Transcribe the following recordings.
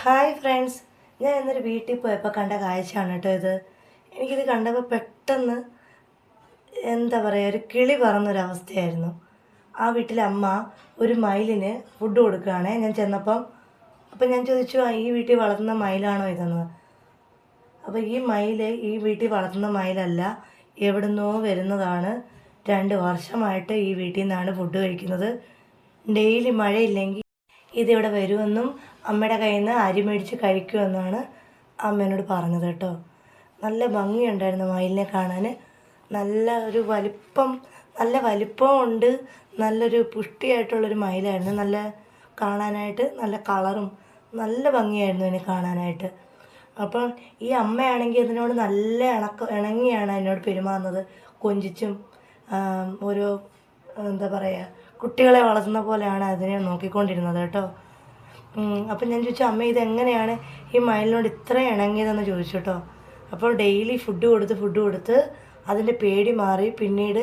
Hi friends ഞാൻ ഇന്നൊരു വീട്ടിൽ പോയപ്പോൾ കണ്ട കാഴ്ചയാണ് കേട്ടോ ഇത്. എനിക്കിത് കണ്ടപ്പോൾ പെട്ടെന്ന് എന്താ പറയുക ഒരു കിളി പറന്നൊരവസ്ഥയായിരുന്നു. ആ വീട്ടിലെ അമ്മ ഒരു മയിലിന് ഫുഡ് കൊടുക്കുകയാണേ. ഞാൻ ചെന്നപ്പം അപ്പം ഞാൻ ചോദിച്ചു "ആ, ഈ വീട്ടിൽ വളർത്തുന്ന മയിലാണോ ഇതെന്ന്? അപ്പോൾ ഈ മയിൽ ഈ വീട്ടിൽ വളർത്തുന്ന മയിലല്ല എവിടുന്നോ വരുന്നതാണ്. രണ്ട് വർഷമായിട്ട് ഈ വീട്ടിൽ നിന്നാണ് ഫുഡ് കഴിക്കുന്നത്. ഡെയിലി മഴയില്ലെങ്കിൽ ഇതിവിടെ വരുമെന്നും അമ്മയുടെ കയ്യിൽ നിന്ന് അരി മേടിച്ച് കഴിക്കുമെന്നാണ് അമ്മ എന്നോട് പറഞ്ഞത് കേട്ടോ. നല്ല ഭംഗിയുണ്ടായിരുന്നു മയിലിനെ കാണാൻ നല്ല ഒരു വലിപ്പം നല്ല വലിപ്പവും ഉണ്ട്. നല്ലൊരു പുഷ്ടിയായിട്ടുള്ളൊരു മയിലായിരുന്നു. നല്ല കാണാനായിട്ട് നല്ല കളറും നല്ല ഭംഗിയായിരുന്നു അതിനെ കാണാനായിട്ട്. അപ്പം ഈ അമ്മയാണെങ്കിൽ അതിനോട് നല്ല ഇണക്ക ഇണങ്ങിയാണ് എന്നോട് പെരുമാറുന്നത്. കൊഞ്ചിച്ചും ഓരോ എന്താ പറയുക കുട്ടികളെ വളർത്തുന്ന പോലെയാണ് അതിനെ നോക്കിക്കൊണ്ടിരുന്നത് കേട്ടോ. അപ്പം ഞാൻ ചോദിച്ചു അമ്മ ഇതെങ്ങനെയാണ് ഈ മയിലിനോട് ഇത്ര ഇണങ്ങിയതെന്ന് ചോദിച്ചു കേട്ടോ അപ്പോൾ ഡെയിലി ഫുഡ് കൊടുത്ത് ഫുഡ് കൊടുത്ത് അതിന്റെ പേടി മാറി. പിന്നീട്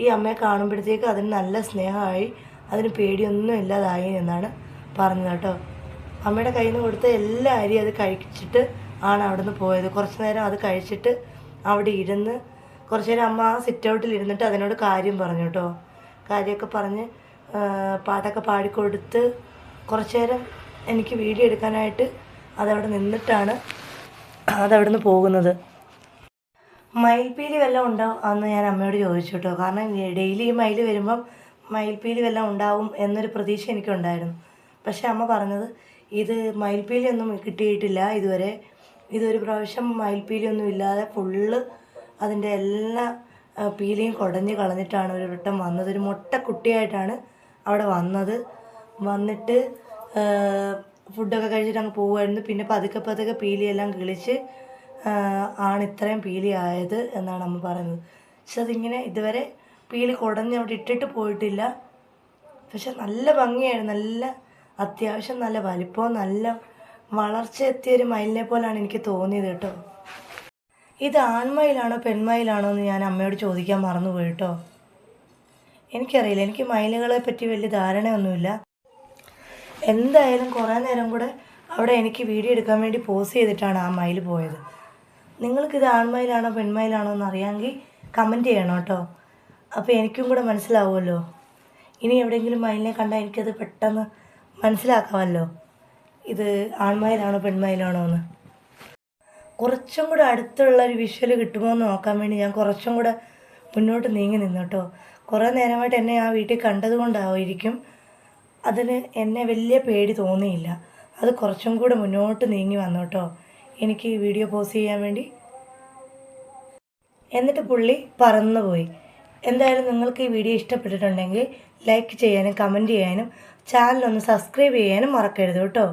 ഈ അമ്മയെ കാണുമ്പോഴത്തേക്ക് അതിന് നല്ല സ്നേഹമായി. അതിന് പേടിയൊന്നും ഇല്ലാതായി എന്നാണ് പറഞ്ഞത് കേട്ടോ അമ്മയുടെ കയ്യിൽ നിന്ന് കൊടുത്ത എല്ലാ അരി അത് കഴിച്ചിട്ട് ആണ് അവിടെ നിന്ന് പോയത്. കുറച്ച് നേരം അത് കഴിച്ചിട്ട് അവിടെ ഇരുന്ന് കുറച്ച് നേരം അമ്മ സിറ്റ് ഔട്ടിൽ ഇരുന്നിട്ട് അതിനോട് കാര്യം പറഞ്ഞു കേട്ടോ കാര്യമൊക്കെ പറഞ്ഞ് പാട്ടൊക്കെ പാടിക്കൊടുത്ത് കുറച്ച് നേരം എനിക്ക് വീഡിയോ എടുക്കാനായിട്ട് അതവിടെ നിന്നിട്ടാണ് അതവിടെ നിന്ന് പോകുന്നത്. മയിൽപ്പീലി വല്ലതും ഉണ്ടോ എന്ന് ഞാൻ അമ്മയോട് ചോദിച്ചു കേട്ടോ. കാരണം ഡെയിലി ഈ മയിൽ വരുമ്പം മയിൽപ്പീലി വല്ലതും ഉണ്ടാവും എന്നൊരു പ്രതീക്ഷ എനിക്കുണ്ടായിരുന്നു. പക്ഷെ അമ്മ പറഞ്ഞത് ഇത് മയിൽപ്പീലി ഒന്നും കിട്ടിയിട്ടില്ല ഇതുവരെ. ഇതൊരു പ്രാവശ്യം മയിൽപ്പീലി ഒന്നും ഇല്ലാതെ ഫുള്ള് അതിന്റെ എല്ലാ പീലിയും കുടഞ്ഞ് കളഞ്ഞിട്ടാണ് ഒരു വട്ടം വന്നത്. ഒരു മുട്ട കുട്ടിയായിട്ടാണ് അവിടെ വന്നത്. വന്നിട്ട് ഫുഡൊക്കെ കഴിച്ചിട്ട് അങ്ങ് പോവുമായിരുന്നു പിന്നെ പതുക്കെ പതുക്കെ പീലിയെല്ലാം കിളിച്ച് ആണ് ഇത്രയും പീലി ആയത് എന്നാണ് അമ്മ പറയുന്നത്. പക്ഷെ അതിങ്ങനെ ഇതുവരെ പീലി കുടഞ്ഞ് അവിടെ ഇട്ടിട്ട് പോയിട്ടില്ല. പക്ഷെ നല്ല ഭംഗിയായിരുന്നു. നല്ല അത്യാവശ്യം നല്ല വലിപ്പവും നല്ല വളർച്ച എത്തിയ ഒരു മയിലിനെ പോലാണ് എനിക്ക് തോന്നിയത് കേട്ടോ. ഇത് ആൺമയിലാണോ പെൺമയിലാണോ എന്ന് ഞാൻ അമ്മയോട് ചോദിക്കാൻ മറന്നുപോയി കേട്ടോ. എനിക്കറിയില്ല. എനിക്ക് മയിലുകളെ പറ്റി വലിയ ധാരണയൊന്നുമില്ല. എന്തായാലും കുറേ നേരം കൂടെ അവിടെ എനിക്ക് വീഡിയോ എടുക്കാൻ വേണ്ടി പോസ് ചെയ്തിട്ടാണ് ആ മയിൽ പോയത്. നിങ്ങൾക്കിത് ആൺമയിലാണോ പെൺമയിലാണോ എന്ന് അറിയാമെങ്കിൽ കമന്റ് ചെയ്യണം കേട്ടോ. അപ്പോൾ എനിക്കും കൂടെ മനസ്സിലാവുമല്ലോ. ഇനി എവിടെയെങ്കിലും മയിലിനെ കണ്ടാൽ എനിക്കത് പെട്ടെന്ന് മനസ്സിലാക്കാമല്ലോ. ഇത് ആൺമയിലാണോ പെൺമയിലാണോ എന്ന്. കുറച്ചും കൂടെ അടുത്തുള്ള ഒരു വിഷ്വൽ കിട്ടുമോ എന്ന് നോക്കാൻ വേണ്ടി ഞാൻ കുറച്ചും കൂടെ മുന്നോട്ട് നീങ്ങി നിന്നു കേട്ടോ. കുറേ നേരമായിട്ട് എന്നെ ആ വീട്ടിൽ കണ്ടതുകൊണ്ടായിരിക്കും അതിന് എന്നെ വലിയ പേടി തോന്നിയില്ല. അത് കുറച്ചും കൂടെ മുന്നോട്ട് നീങ്ങി വന്നു കേട്ടോ. എനിക്ക് വീഡിയോ പോസ് ചെയ്യാൻ വേണ്ടി. എന്നിട്ട് പുള്ളി പറന്നുപോയി. എന്തായാലും നിങ്ങൾക്ക് ഈ വീഡിയോ ഇഷ്ടപ്പെട്ടിട്ടുണ്ടെങ്കിൽ ലൈക്ക് ചെയ്യാനും കമന്റ് ചെയ്യാനും ചാനലൊന്ന് സബ്സ്ക്രൈബ് ചെയ്യാനും മറക്കരുത് കേട്ടോ.